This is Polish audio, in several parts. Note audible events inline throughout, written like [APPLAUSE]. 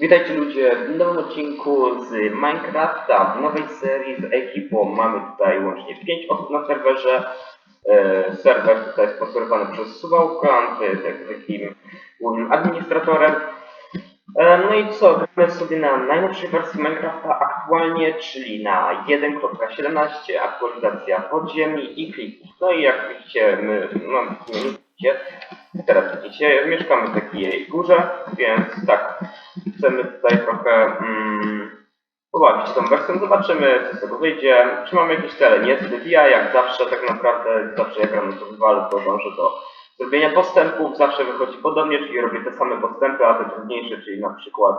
Witajcie ludzie w nowym odcinku z Minecrafta, w nowej serii z ekipą. Mamy tutaj łącznie 5 osób na serwerze. E, serwer tutaj jest sponsorowany przez Suwałka, to jest jakby takim głównym administratorem. E, no i co, gramy sobie na najnowszej wersji Minecrafta aktualnie, czyli na 1.17, aktualizacja podziemi i klików. No i jak widzicie, my, no widzicie, teraz widzicie, mieszkamy w takiej górze, więc tak, chcemy tutaj trochę mm, pobawić tą wersją, zobaczymy co z tego wyjdzie, czy mamy jakieś cele, nie zbyt ja, jak zawsze tak naprawdę, zawsze jak gram na survival, to dążę do zrobienia postępów, zawsze wychodzi podobnie, czyli robię te same postępy, a te trudniejsze, czyli na przykład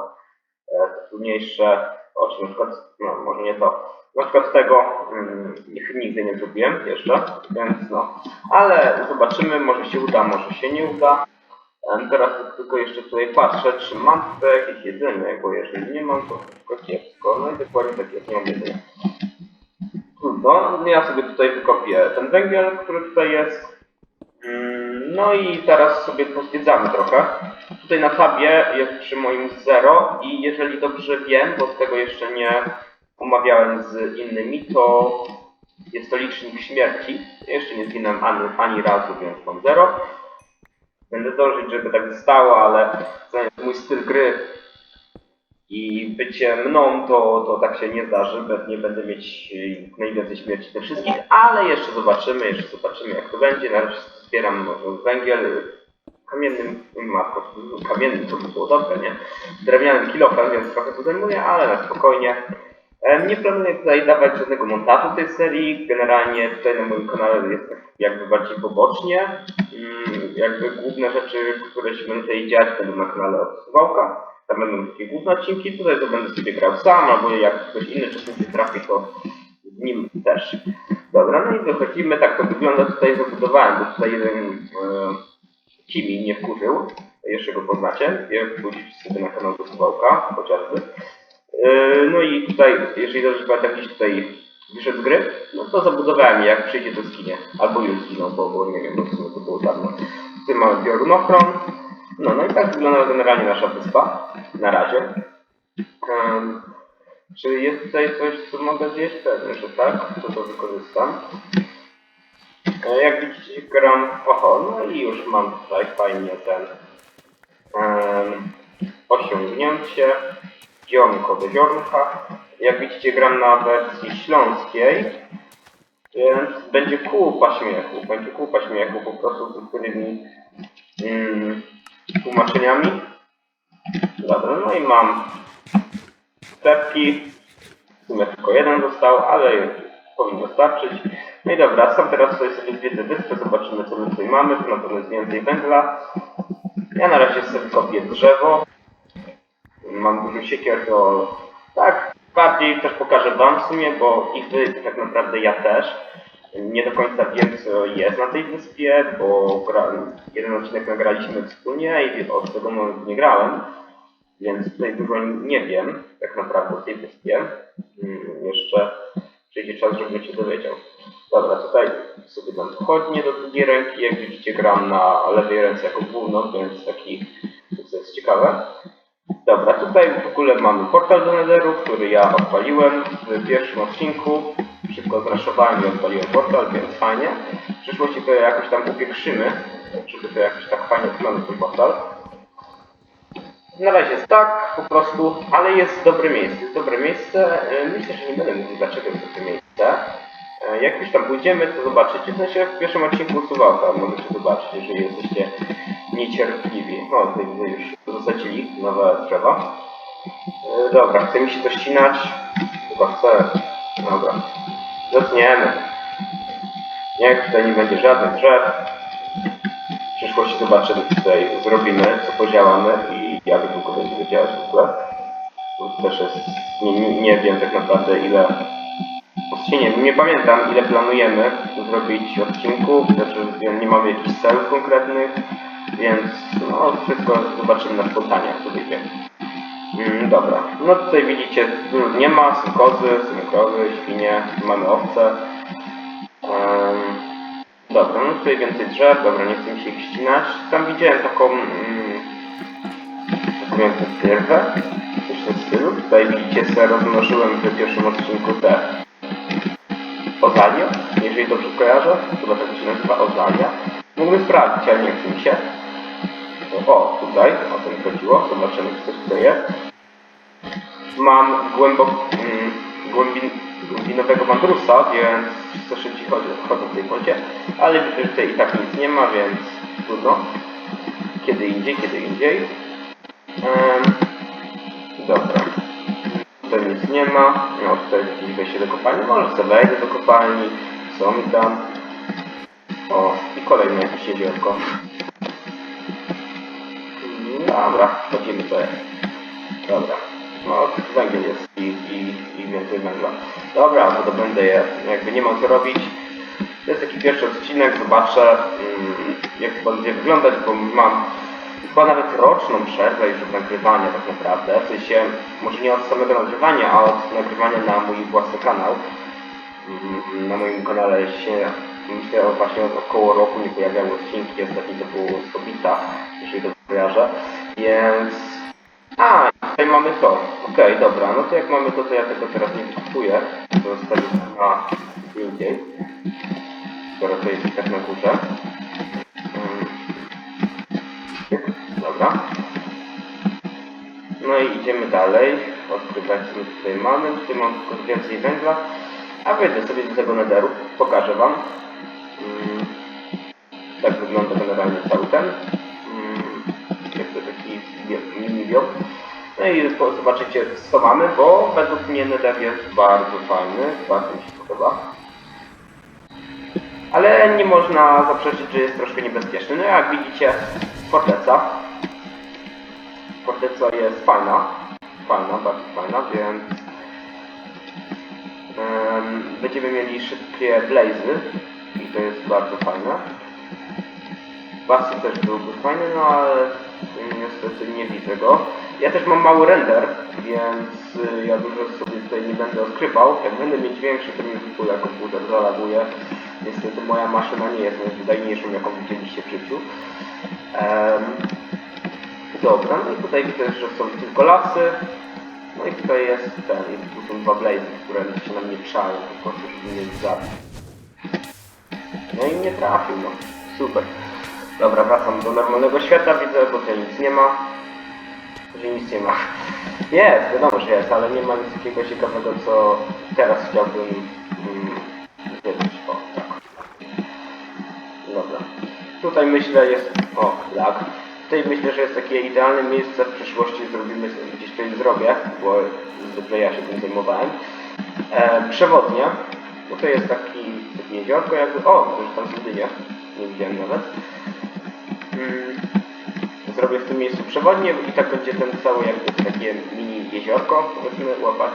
e, te trudniejsze, o na przykład, no może nie to, na przykład tego mm, nigdy nie zrobiłem jeszcze, więc no, ale zobaczymy, może się uda, może się nie uda. Teraz tylko jeszcze tutaj patrzę, czy mam tutaj jakieś jedzenie, bo jeżeli nie mam, to tylko kiepsko. No i dokładnie tak jest, nie mam jedzenia. Trudno, no ja sobie tutaj wykopię ten węgiel, który tutaj jest. Mm, No i teraz sobie pozwiedzamy trochę. Tutaj na tabie jest przy moim 0 i jeżeli dobrze wiem, bo tego jeszcze nie omawiałem z innymi, to jest to licznik śmierci. Jeszcze nie zginąłem ani, ani razu, więc mam 0. Będę dążyć, żeby tak zostało, ale mój styl gry i bycie mną, to, to tak się nie zdarzy. Pewnie będę mieć y, najwięcej śmierci ze wszystkich, ale jeszcze zobaczymy, jeszcze zobaczymy jak to będzie. Na razie zbieram węgiel kamiennym, matko, kamiennym to by było dobre, nie? Drewnianym kilofem, więc trochę to zajmuje, ale na spokojnie. Em, Nie planuję tutaj dawać żadnego montażu tej serii. Generalnie tutaj na moim kanale jest tak jakby bardziej pobocznie. Mm, Jakby główne rzeczy, które się będą tutaj dziać, będą na kanale od Suwałka. Tam będą takie główne odcinki. Tutaj to będę sobie grał sam, albo jak ktoś inny czasem się trafi, to z nim też. Dobra, no i wychodzimy. Tak to wygląda. Tutaj zabudowałem, bo tutaj jeden e, Kimi nie wkurzył. Jeszcze go poznacie. Pójdziecie sobie na kanał do chociażby. Yy, No i tutaj, jeżeli dobrze pamiętam, jakiś tutaj wyszedł z gry, no to zabudowałem je, jak przyjdzie to zginie. Albo już zginął, bo, bo nie wiem, bo w sumie to było dawno. Tutaj mamy biorunochron. No, no i tak wygląda generalnie nasza wyspa. Na razie. Em, czy jest tutaj coś, co mogę zjeść? Pewnie, że tak. To to wykorzystam. E, Jak widzicie, gram... Oho, no i już mam tutaj fajnie ten... em, osiągnięcie ziarnko do ziarnka. Jak widzicie, gram na wersji śląskiej, więc będzie kupa śmiechu. Będzie kupa śmiechu po prostu z niektórymi mm, tłumaczeniami. Dobra, no i mam stepki. W sumie tylko jeden został, ale powinno starczyć. No i dobra, sam teraz sobie sobie zwiedzę wyspę, zobaczymy co my tutaj mamy. Tu na pewno jest więcej węgla. Ja na razie sobie kopię drzewo mam dużo siekier, to tak, bardziej też pokażę wam w sumie, bo i wy tak naprawdę ja też. Nie do końca wiem co jest na tej wyspie, bo jeden odcinek nagraliśmy wspólnie i od tego momentu nie grałem, więc tutaj dużo nie wiem tak naprawdę o tej wyspie. Mm, Jeszcze przyjdzie czas, żebym się dowiedział. Dobra, tutaj sobie dam pochodnie do drugiej ręki, jak widzicie gram na lewej ręce jako główną, więc taki, to jest ciekawe. Dobra, tutaj w ogóle mamy portal do Netheru, który ja odpaliłem w pierwszym odcinku. Szybko zraszowałem i odpaliłem portal, więc fajnie. W przyszłości to jakoś tam upiekrzymy, żeby to jakoś tak fajnie wyglądał ten portal. Na razie jest tak, po prostu, ale jest dobre miejsce. Jest dobre miejsce. E, Myślę, że nie będę mówił dlaczego jest dobre miejsce. E, Jak już tam pójdziemy, to zobaczycie. W sensie w pierwszym odcinku Suwałka możecie zobaczyć, jeżeli jesteście niecierpliwi. No, tutaj widzę już zasadzili nowe drzewa. E, Dobra, chce mi się to ścinać. Chyba chcę. Dobra. Zetniemy. Niech tutaj nie będzie żadnych drzew. W przyszłości zobaczymy, co tutaj zrobimy, co podziałamy i jak długo będziemy działać w ogóle. Bo też jest... Nie, nie, nie wiem tak naprawdę ile... Nie, nie pamiętam ile planujemy zrobić odcinków, znaczy nie mamy jakichś celów konkretnych, więc no wszystko zobaczymy na spontanie jak to wyjdzie. Mm, dobra, no tutaj widzicie, dużo nie ma, są kozy, są krowy, świnie, mamy owce. Em, dobra, no tutaj więcej drzew, dobra, nie chcę mi się ich ścinać. Tam widziałem taką, mm, taką jakby wierwę, stylu. Tutaj widzicie, sobie rozmnożyłem w pierwszym odcinku te Ozalia, jeżeli dobrze kojarzę, chyba tak się nazywa Ozalia. Mógłbym sprawdzić, ale nie chce mi się. O, tutaj, o to mi chodziło, zobaczymy co tutaj jest. Mam głęboko, mm, głębin, głębinowego Mandrusa, więc co szybciej chodzę, chodzę w tej wodzie, ale widzę, że tutaj i tak nic nie ma, więc trudno. Kiedy indziej, kiedy indziej. Em, dobra. Tutaj nic nie ma. No, tutaj jest jakieś wejście do kopalni. Może sobie wejdę do kopalni. Co mi tam? O, i kolejne jakieś jeziorko. Dobra, wchodzimy to. Dobra. No, węgiel jest i, i, i więcej węgla. Dobra, to będę je. Jakby nie mam co robić. To jest taki pierwszy odcinek, zobaczę mm, jak to będzie wyglądać, bo mam chyba nawet roczną przerwę już od nagrywania tak naprawdę. W sensie, może nie od samego nagrywania, a od nagrywania na mój własny kanał. Mm, Na moim kanale się myślę właśnie od około roku nie pojawiały odcinki, ostatni to było z Hobbita, jeżeli dobrze kojarzę. Więc... A, tutaj mamy to. Okej, dobra, no to jak mamy to, to ja tego teraz nie wykupuję. To zostawię na indziej. Skoro to jest tak na górze. Mm. Dobra. No i idziemy dalej. Odkrywać co tutaj mamy. Tutaj mam tylko więcej węgla. A wejdę sobie do tego nederu. Pokażę wam. Mm. Tak wygląda generalnie cały ten. Biom. No i zobaczycie co mamy, bo według mnie nether jest bardzo fajny. Bardzo mi się podoba. Ale nie można zaprzeczyć, że jest troszkę niebezpieczny. No jak widzicie, forteca. Forteca jest fajna. Fajna, bardzo fajna, więc em, będziemy mieli szybkie blazy i to jest bardzo fajne. Basy też byłby fajny, no ale niestety nie widzę go. Ja też mam mały render, więc y, ja dużo sobie tutaj nie będę odkrywał. Jak będę mieć większy, to mi wypływa komputer zalaguje. Niestety moja maszyna nie jest najwydajniejszą, jaką widzieliście w życiu. Em, dobra, no i tutaj widzę, że są tylko lasy. No i tutaj jest ten, tu są dwa blazy, które się na mnie przają, po żeby mnie zabić. No i nie trafił, no. Super. Dobra, wracam do normalnego świata, widzę, bo tutaj nic nie ma. Że nic nie ma. Jest, wiadomo, że jest, ale nie ma nic takiego ciekawego, co teraz chciałbym mm, wiedzieć. O, tak. Dobra. Tutaj myślę jest... O, lag. Tutaj myślę, że jest takie idealne miejsce w przyszłości zrobimy, gdzieś tutaj zrobię, bo zwykle ja się tym zajmowałem. E, przewodnie. Bo to jest taki, takie jeziorko jakby... O, już tam są. Nie widziałem nawet. Mm, zrobię w tym miejscu przewodnie i tak będzie ten cały jakby takie mini jeziorko, powiedzmy, łapać.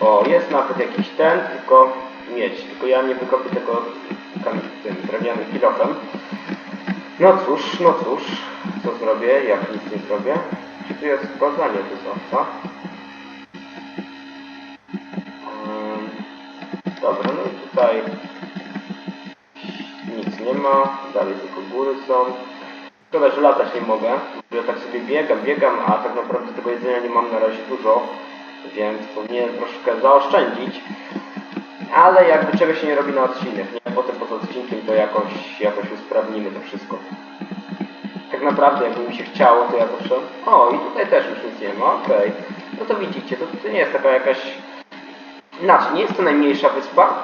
O, jest nawet jakiś ten, tylko mieć, tylko ja nie wykopię tego tam, tym drewnianym kilofem. No cóż, no cóż, co zrobię, jak nic nie zrobię? Czy tu jest składanie wysowca? Um, dobra, no i tutaj nie ma, dalej tylko góry są. Szkoda, że latać nie mogę, ja tak sobie biegam, biegam, a tak naprawdę tego jedzenia nie mam na razie dużo, więc powinienem troszkę zaoszczędzić. Ale jakby czego się nie robi na odcinek, nie? Potem poza odcinkiem to jakoś, jakoś usprawnimy to wszystko. Tak naprawdę jakby mi się chciało, to ja zawsze... O, i tutaj też już nic nie ma, okej. No to widzicie, to, to nie jest taka jakaś... Znaczy, nie jest to najmniejsza wyspa,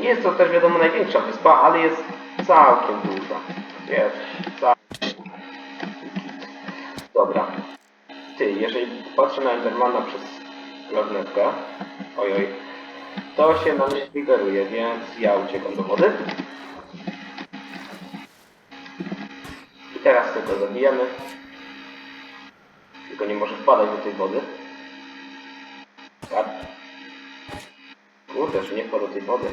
nie jest to też wiadomo największa wyspa, ale jest całkiem duża. Jest całkiem Dobra. Ty, jeżeli patrzę na Endermana przez lornetkę, ojoj, to się na mnie triggeruje, więc ja uciekam do wody. I teraz tylko zabijemy. Tylko nie może wpadać do tej wody. Tak. Kurde, że nie wpadł do tej wody.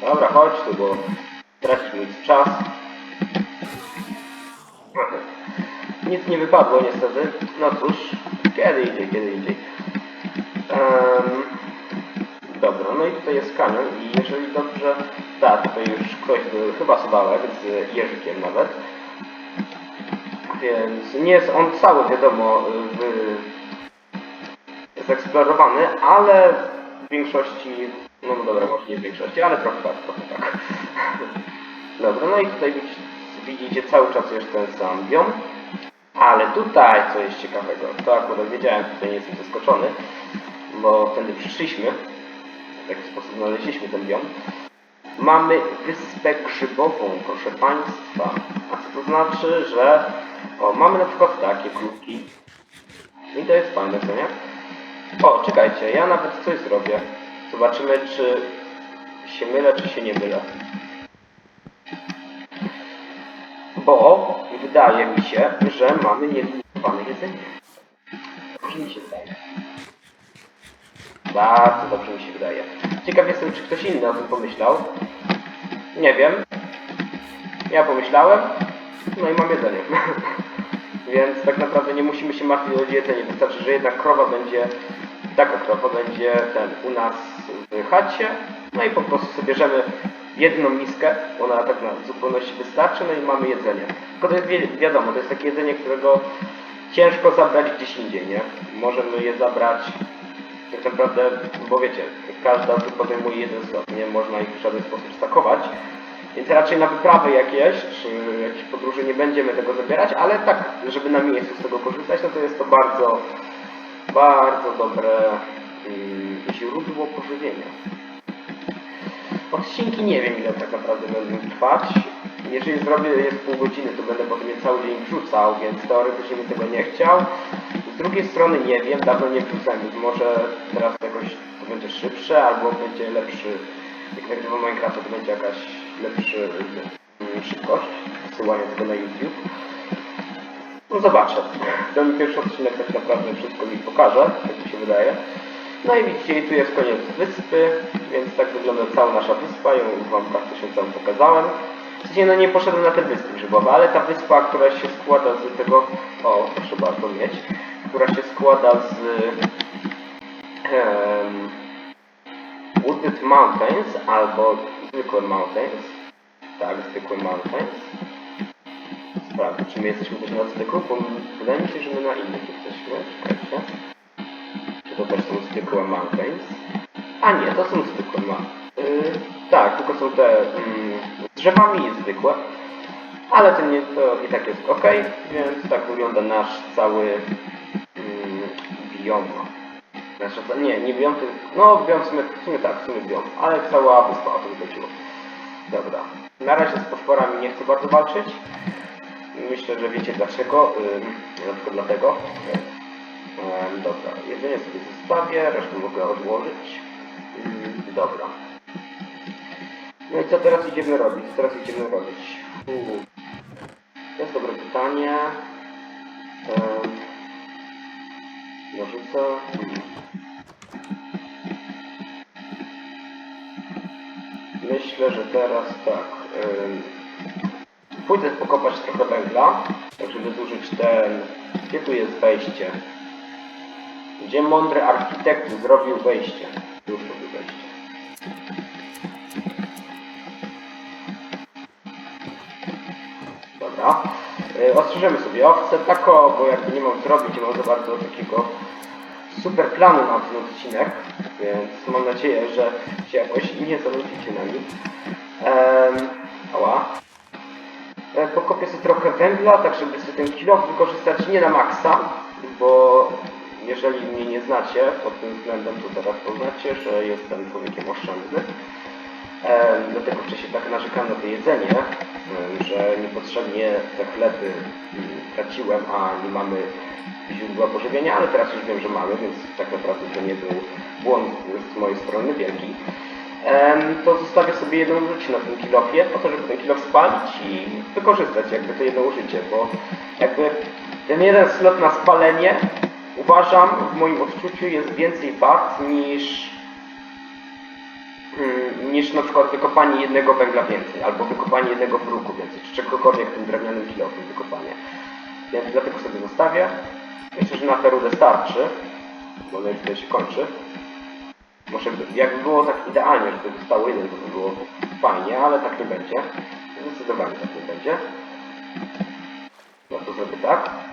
Dobra, chodź tu, bo tracisz mój czas. Nic nie wypadło niestety. No cóż, kiedy indziej, kiedy indziej. Em, dobra, no i tutaj jest kanion i jeżeli dobrze... Tak, tutaj już ktoś był, chyba Suwałek z jeżykiem nawet. Więc nie jest on cały, wiadomo, w ale w większości, no dobra, może nie w większości, ale trochę tak, trochę tak. [LAUGHS] Dobra, no i tutaj widzicie, cały czas jest ten sam biom. Ale tutaj, co jest ciekawego, to akurat wiedziałem, tutaj nie jestem zaskoczony, bo wtedy przyszliśmy, w taki sposób znaleźliśmy ten biom. Mamy wyspę grzybową, proszę Państwa. A co to znaczy, że o, mamy na przykład takie klubki. I to jest fajne, co nie? O, czekajcie, ja nawet coś zrobię. Zobaczymy, czy się mylę, czy się nie mylę. Bo wydaje mi się, że mamy nielimitowane jedzenie. Dobrze mi się zdaje. Bardzo dobrze mi się wydaje. Ciekaw jestem, czy ktoś inny o tym pomyślał. Nie wiem. Ja pomyślałem. No i mam jedzenie. [LAUGHS] Więc tak naprawdę nie musimy się martwić o jedzenie. Wystarczy, że jedna krowa będzie, taka krowa będzie ten u nas w chacie. No i po prostu sobie bierzemy jedną miskę. Ona tak na zupełności wystarczy. No i mamy jedzenie. Tylko to jest wi wiadomo, to jest takie jedzenie, którego ciężko zabrać gdzieś indziej, nie? Możemy je zabrać tak naprawdę, bo wiecie, każda zupa zajmuje jeden nie można ich w żaden sposób stakować. Więc raczej na wyprawy jakieś, czy jakieś podróże nie będziemy tego zabierać, ale tak, żeby na miejscu z tego korzystać, no to jest to bardzo, bardzo dobre mm, źródło pożywienia. Odcinki nie wiem ile tak naprawdę będą trwać. Jeżeli zrobię je pół godziny, to będę potem je cały dzień wrzucał, więc teoretycznie bym tego nie chciał. Z drugiej strony nie wiem, dawno nie wrzucałem, więc może teraz jakoś to będzie szybsze, albo będzie lepszy, jak nagrywam Minecrafta, to będzie jakaś lepszy mm, szybkość wysyłania tego na YouTube. No zobaczę. Ten pierwszy odcinek tak naprawdę wszystko mi pokaże, jak mi się wydaje. No i widzicie, tu jest koniec wyspy, więc tak wygląda cała nasza wyspa, ją wam praktycznie całą pokazałem. W sensie, no nie poszedłem na te wyspy grzybowe, ale ta wyspa, która się składa z tego, o, proszę bardzo mieć, która się składa z um, Wooded Mountains albo zwykłe Mountains, tak, zwykłe Mountains. Sprawdzę, czy my jesteśmy też na zwykłych, bo wydaje mi się, że my na innych jesteśmy, czekajcie. Czy to też są zwykłe mountains? A nie, to są zwykłe ma. Yy, tak, tylko są te z drzewami zwykłe. Ale to, nie, to i tak jest ok, więc tak wygląda nasz cały mm, biom. Znaczy, nie, nie biom, no biom w sumie, w sumie tak, w sumie biom, ale cała wyspa o to chodziło. Dobra, na razie z potworami nie chcę bardzo walczyć. Myślę, że wiecie dlaczego, Ym, na przykład dlatego. Em, dobra, jedzenie sobie zostawię, resztę mogę odłożyć. Ym, dobra. No i co teraz idziemy robić? Co teraz idziemy robić? To jest dobre pytanie. Hmm. Myślę, że teraz tak. Ym, pójdę pokopać trochę węgla, tak żeby zużyć ten... Gdzie tu jest wejście? Gdzie mądry architekt zrobił wejście? Już zrobił wejście. Dobra. Yy, ostrzeżemy sobie owce tako, bo jakby nie mam zrobić, nie mam za bardzo takiego super planu na ten odcinek, więc mam nadzieję, że się jakoś nie zanudzicie na nim. Um, ała. E, Pokopię sobie trochę węgla, tak żeby sobie ten kilo wykorzystać nie na maksa, bo jeżeli mnie nie znacie pod tym względem, to teraz poznacie, że jestem człowiekiem oszczędnym. E, dlatego wcześniej tak narzekałem na to jedzenie, e, że niepotrzebnie te chleby traciłem, a nie mamy źródła pożywienia, ale teraz już wiem, że mamy, więc tak naprawdę to nie był błąd z mojej strony wielki. Em, to zostawię sobie jedno użycie na tym kilofie, po to, żeby ten kilof spalić i wykorzystać jakby to jedno użycie, bo jakby ten jeden slot na spalenie uważam w moim odczuciu jest więcej wart niż mm, niż na przykład wykopanie jednego węgla więcej, albo wykopanie jednego bruku więcej, czy czegokolwiek tym drewnianym kilofem wykopanie. Więc dlatego sobie zostawię. Myślę, że na tę rudę starczy, bo ona już tutaj się kończy. Może by, jakby było tak idealnie, żeby zostało jeden, to by było fajnie, ale tak nie będzie. Zdecydowanie tak nie będzie. No to zrobię tak.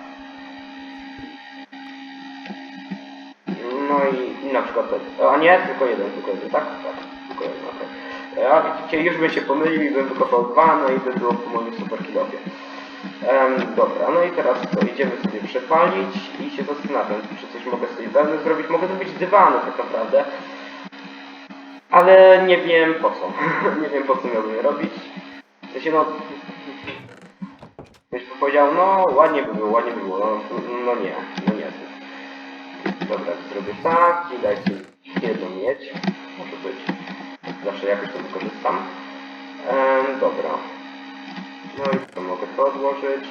No i na przykład ten. A nie, tylko jeden, tylko jeden, tak? Tak, tylko jeden, okej. A widzicie, już bym się pomylił i bym wykopał dwa, no i by było po moim superkilowie. Um, dobra, no i teraz to idziemy sobie przepalić i się zastanawiam, czy coś mogę sobie wewnątrz zrobić. Mogę zrobić dywany tak naprawdę. Ale nie wiem po co. [LAUGHS] nie wiem po co miałbym je robić. W sensie no... Ktoś powiedział, no ładnie by było, ładnie by było. No, no nie, no. Dobra, zrobię tak i dajcie jedną mieć. Może być. Zawsze jakoś to wykorzystam. Ehm, dobra. No i to mogę to odłożyć.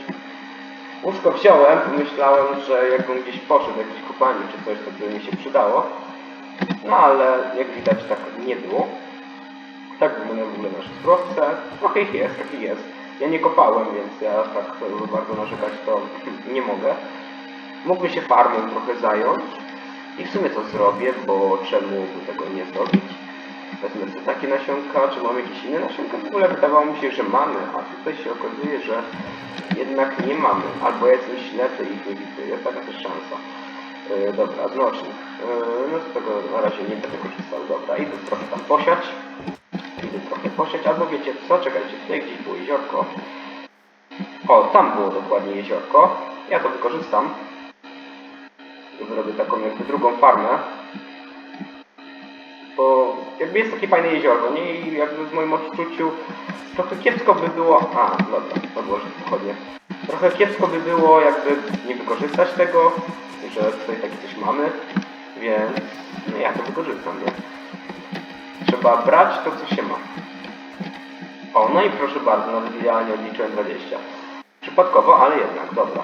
Łóżko wziąłem, pomyślałem, że jakbym gdzieś poszedł, jakieś kopanie czy coś, to by mi się przydało. No ale jak widać tak nie było. Tak wygląda w ogóle nasze surowce. Trochę ich jest, trochę jest. Ja nie kopałem, więc ja tak bardzo narzekać to nie mogę. Mógłbym się farmą trochę zająć. I w sumie to zrobię, bo czemu by tego nie zrobić? Wezmę sobie takie nasionka, czy mam jakieś inne nasionka? W ogóle wydawało mi się, że mamy, a tutaj się okazuje, że jednak nie mamy. Albo ja jestem ślepy i nie widzę. Jest taka też szansa. Yy, dobra, znocznik. Yy, no z tego na razie nie będę korzystał. Dobra, idę trochę tam posiać. Idę trochę posiać, albo wiecie co, czekajcie, tutaj gdzieś było jeziorko. O, tam było dokładnie jeziorko. Ja to wykorzystam. Zrobię taką jakby drugą farmę. Bo jakby jest takie fajne jeziorko, nie? I jakby w moim odczuciu trochę kiepsko by było... A, dobra, odłożę pochodnie. Trochę kiepsko by było jakby nie wykorzystać tego, że tutaj takie coś mamy, więc no ja to wykorzystam, nie? Trzeba brać to, co się ma. O, no i proszę bardzo, nawet idealnie odliczyłem 20. Przypadkowo, ale jednak, dobra.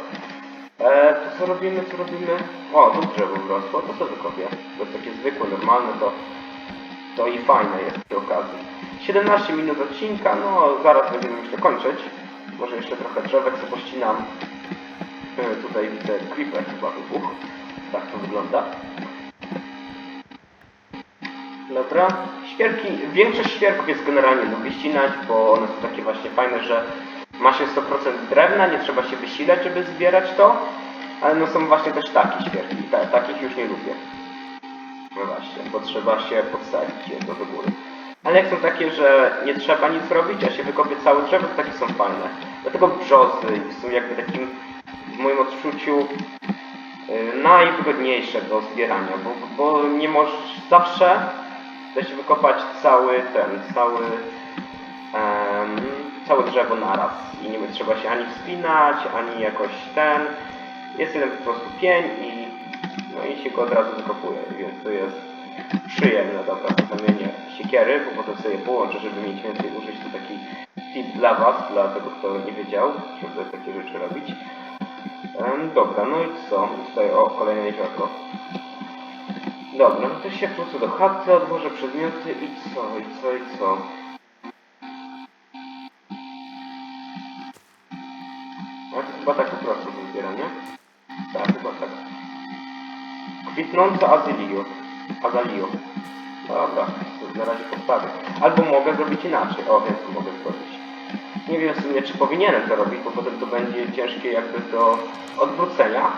E, to co robimy, co robimy? O, tu drzewo wrosło, to co wykopię? To jest takie zwykłe, normalne, to, to i fajne jest przy okazji. 17 minut odcinka, no zaraz będziemy myślę kończyć. Może jeszcze trochę drzewek sobie pościnam. E, tutaj widzę creeper chyba wybuchł. Tak to wygląda. Dobra. Świerki, większość świerków jest generalnie lubię ścinać, bo one są takie właśnie fajne, że ma się 100% drewna, nie trzeba się wysilać, żeby zbierać to. Ale no są właśnie też takie świerki. Ta, takich już nie lubię. No właśnie, bo trzeba się podstawić je do góry. Ale jak są takie, że nie trzeba nic robić, a się wykopie całe drzewo, to takie są fajne. Dlatego brzozy są jakby takim, w moim odczuciu, y, najwygodniejsze do zbierania, bo, bo nie możesz zawsze da się wykopać cały ten, cały, całe drzewo naraz i nie trzeba się ani wspinać, ani jakoś ten. Jest jeden po prostu pień i no i się go od razu wykopuje, więc to jest przyjemne, dobra, zamienię siekiery, bo potem sobie połączę, żeby mieć więcej użyć, to taki tip dla was, dla tego kto nie wiedział, żeby takie rzeczy robić. Em, dobra, no i co? Tutaj o, kolejne jeziorko. Dobra, no to się prostu do chaty, odłożę przedmioty i co, i co, i co? Chyba tak po prostu zbieram, nie? Tak, chyba tak. Kwitnąca azylio. Azalio. Dobra, to na razie postawię. Albo mogę zrobić inaczej. O, więc mogę zrobić. Nie wiem w sumie, czy powinienem to robić, bo potem to będzie ciężkie jakby do odwrócenia.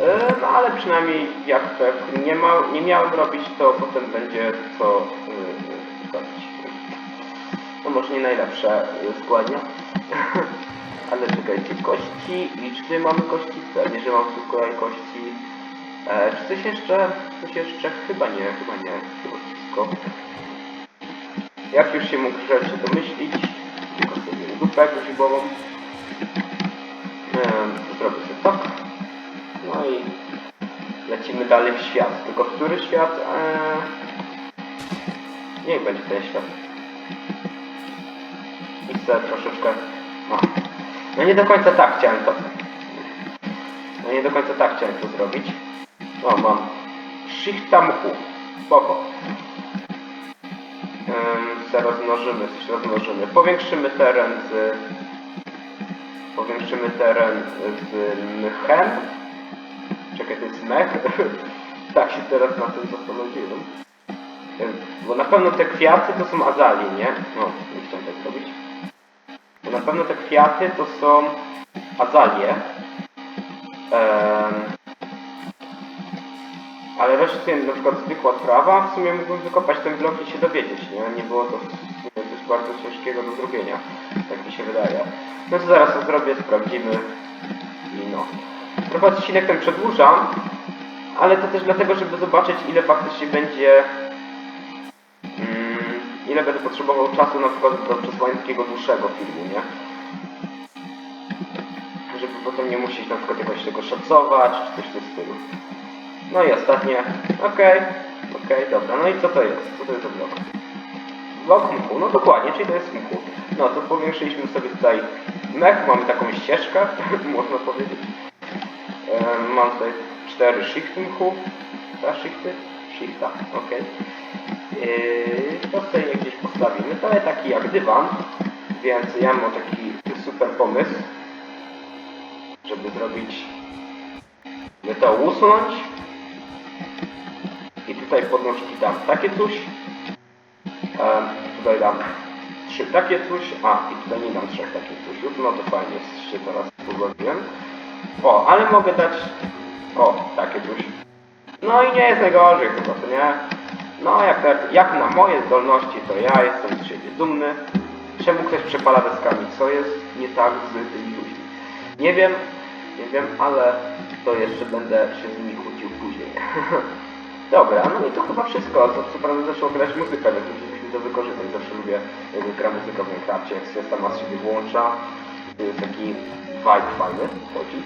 E, No ale przynajmniej jak tak nie, ma, nie miałem robić, to potem będzie co yy. No może nie najlepsze yy, składnia. [LAUGHS] czekajcie, kości tutaj mamy kości? Pewnie, że mam tu kolej kości. E, czy coś jeszcze? Coś jeszcze? Chyba nie, chyba nie. Chyba wszystko. Jak już się mógł się domyślić, tylko sobie dupę grzybową. E, zrobię sobie tak. No i lecimy dalej w świat. Tylko który świat? Eee... Niech będzie ten świat. I chcę troszeczkę... No. No nie do końca tak chciałem to... No nie do końca tak chciałem to zrobić. O, mam Shiftamku. Spoko. Ym, se rozmnożymy, coś rozmnożymy. Powiększymy teren z... Powiększymy teren z mchem. Czekaj, to jest mech? [LAUGHS] tak się teraz na tym zastanowiłem. Bo na pewno te kwiaty to są azalie, nie? No, nie chciałem tak. Bo na pewno te kwiaty to są azalie. Em, Ale resztę na przykład zwykła trawa, w sumie mógłbym wykopać ten blok i się dowiedzieć, nie? Nie było to coś bardzo ciężkiego do zrobienia, tak mi się wydaje. No to zaraz to zrobię, sprawdzimy i no. Trochę odcinek ten przedłużam, ale to też dlatego, żeby zobaczyć ile faktycznie będzie ile będę potrzebował czasu na przykład do przesłania takiego dłuższego filmu, nie? Żeby potem nie musieć na przykład jakoś tego szacować, czy coś w tym stylu. No i ostatnie. Okej, okej, dobra. No i co to jest? Co to jest za blok? Blok mchu, no dokładnie, czyli to jest mchu. No to powiększyliśmy sobie tutaj mech, mamy taką ścieżkę, [LAUGHS] można powiedzieć. Mam tutaj cztery shifty mchu. Dwa shifty? Shifta, okej. Yy, to sobie gdzieś postawimy. To jest taki jak dywan, więc ja mam taki super pomysł, żeby zrobić by to usunąć i tutaj podnóżki dam takie coś tutaj dam trzy takie coś a i tutaj nie dam trzech takich coś no to fajnie się teraz pogodziłem o, ale mogę dać o, takie coś no i nie jest najgorzej chyba, to nie? No, jak, jak na moje zdolności, to ja jestem z siebie dumny. Czemu ktoś przepala deskami? Co jest nie tak z tymi ludźmi? Nie wiem, nie wiem, ale to jeszcze będę się z nimi kłócił później. [LAUGHS] Dobra, no i to chyba wszystko. Co, co prawda zaczęło grać muzyka, więc musieliśmy to wykorzystać. Zawsze lubię, jak gra muzyka w Minecrafcie, jak się sama z siebie włącza. To jest taki vibe fajny, chodzi.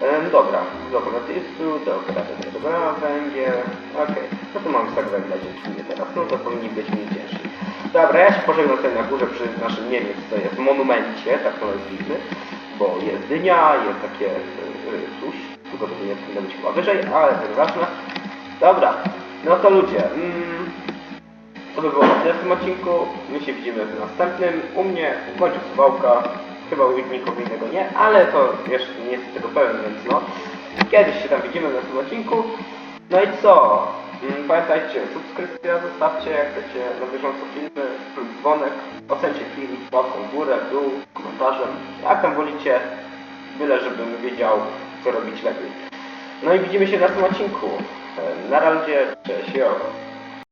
Dobra, dobra, tu, dobra, dobra, węgiel, okej. No to mam tak węgla dzięki mnie teraz, no to powinni być mniej ciężsi. Dobra, ja się pożegnam tutaj na górze przy naszym, nie wiem co jest, monumencie, tak to nazwijmy, bo jest dynia, jest takie, yy, cóż, tylko to nie powinno być chyba wyżej, ale to nieważne. Dobra, no to ludzie, mm, to by było na w tym odcinku. My się widzimy w następnym. U mnie u Suwałka. Chyba u nikogo innego nie, ale to jeszcze nie jestem tego pewien, więc no. Kiedyś się tam widzimy w następnym odcinku. No i co? Mm, Pamiętajcie, subskrypcja zostawcie, jak chcecie na bieżąco filmy, plus dzwonek. Ocencie film łapką w górę, w dół, komentarzem. Jak tam wolicie, byle żebym wiedział, co robić lepiej. No i widzimy się w następnym odcinku. Na razie, cześć, jo.